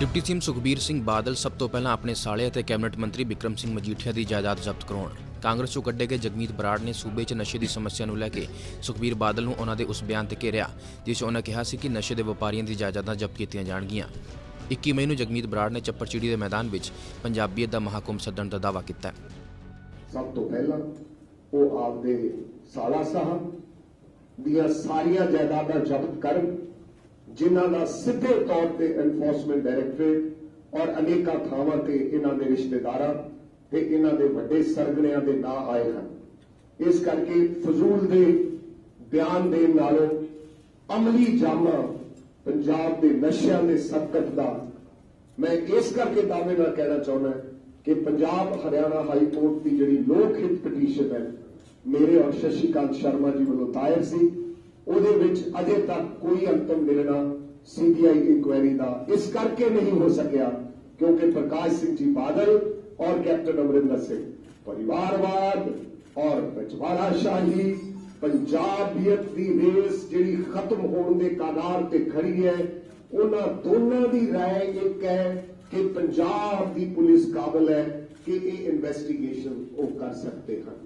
Deputy CM Sukhbir Singh Badal ਸਭ ਤੋਂ ਪਹਿਲਾਂ ਆਪਣੇ ਸਾਲੇ ਅਤੇ ਕੈਬਨਿਟ ਮੰਤਰੀ ਬਿਕਰਮ ਸਿੰਘ ਮਜੀਠੀਆ ਦੀ ਜਾਇਦਾਦ ਜ਼ਬਤ ਕਰਾਉਣ। ਕਾਂਗਰਸ ਚੋਂ ਕੱਢੇ ਗਏ ਜਗਮੀਤ ਬਰਾੜ ਨੇ ਸੂਬੇ 'ਚ ਨਸ਼ੇ ਦੀ ਸਮੱਸਿਆ ਨੂੰ ਲੈ ਕੇ ਸੁਖਬੀਰ ਬਾਦਲ ਨੂੰ ਉਹਨਾਂ ਦੇ ਉਸ ਬਿਆਨ ਤੇ ਘੇਰਿਆ, ਜਿਸ ਉਹਨਾਂ ਕਿਹਾ ਸੀ ਕਿ ਨਸ਼ੇ ਦੇ ਵਪਾਰੀਆਂ ਦੀ ਜਾਇਦਾਦਾਂ ਜ਼ਬਤ ਕੀਤੀਆਂ ਜਾਣਗੀਆਂ। 21 ਮਈ ਨੂੰ ਜਗਮੀਤ ਬਰਾੜ ਨੇ ਚੱਪੜਚਿੜੀ ਦੇ ਮੈਦਾਨ ਵਿੱਚ ਪੰਜਾਬੀਅਤ ਦਾ ਮਹਾਕੁੰਭ ਸੱਦਣ ਦਾ ਦਾਅਵਾ ਕੀਤਾ। ਸਭ ਤੋਂ ਪਹਿਲਾਂ ਉਹ ਆਪਦੇ ਸਾਲਾ ਸਾਹਿਬ ਦੀਆਂ ਸਾਰੀਆਂ ਜਾਇਦਾਦਾਂ ਜ਼ਬਤ ਕਰਨ ਜਿਨ੍ਹਾਂ ਦਾ ਸਿੱਧੇ ਤੌਰ ਤੇ ਐਨਫੋਰਸਮੈਂਟ ਡਾਇਰੈਕਟੋਰੇਟ ਔਰ ਅਨੇਕਾਂ ਥਾਵਾਂ ਤੇ ਇਹਨਾਂ ਦੇ ਰਿਸ਼ਤੇਦਾਰਾਂ ਤੇ ਇਹਨਾਂ ਦੇ ਵੱਡੇ ਸਰਗਣਿਆਂ ਦੇ ਨਾਂ ਆਏ ਹਨ। ਇਸ ਕਰਕੇ ਫਜ਼ੂਲ ਦੇ ਬਿਆਨ ਦੇਣ ਨਾਲੋਂ ਅਮਲੀ ਜਾਮਾ ਪੰਜਾਬ ਦੇ ਨਸ਼ਿਆਂ ਦੇ ਸੰਕਟ ਦਾ ਮੈਂ ਇਸ ਕਰਕੇ ਦਾਅਵੇ ਨਾਲ ਕਹਿਣਾ ਚਾਹੁੰਦਾ ਕਿ ਪੰਜਾਬ ਹਰਿਆਣਾ ਹਾਈ ਕੋਰਟ ਦੀ ਜਿਹੜੀ ਲੋਕ ਹਿੱਤ ਪਟੀਸ਼ਨ ਹੈ, ਮੇਰੇ ਔਰ ਸ਼ਸ਼ੀਕਾਂਤ ਸ਼ਰਮਾ ਜੀ ਵੱਲੋਂ ਦਾਇਰ ਸੀ। ਉਹਦੇ ਵਿੱਚ ਅਜੇ ਤੱਕ ਕੋਈ ਅੰਤਮ ਨਿਰਣਾ ਸੀਬੀਆਈ ਇਨਕੁਆਇਰੀ ਦਾ ਇਸ ਕਰਕੇ ਨਹੀਂ ਹੋ ਸਕਿਆ ਕਿਉਂਕਿ ਪ੍ਰਕਾਸ਼ ਸਿੰਘ ਜੀ ਬਾਦਲ ਔਰ ਕੈਪਟਨ ਅਮਰਿੰਦਰ ਸਿੰਘ ਪਰਿਵਾਰਵਾਦ ਔਰ ਰਜਵਾੜਾ ਸ਼ਾਹੀ ਪੰਜਾਬੀਅਤ ਦੀ ਰੇਸ ਜਿਹੜੀ ਖਤਮ ਹੋਣ ਦੇ ਕਾਦਾਰ ਤੇ ਖੜੀ ਹੈ ਉਹਨਾਂ ਦੋਨਾਂ ਦੀ رائے ਇੱਕ ਹੈ ਕਿ ਪੰਜਾਬ ਦੀ ਪੁਲਿਸ ਕਾਬਲ ਹੈ ਕਿ ਇਹ ਇਨਵੈਸਟੀਗੇਸ਼ਨ ਉਹ ਕਰ ਸਕਦੇ ਹਨ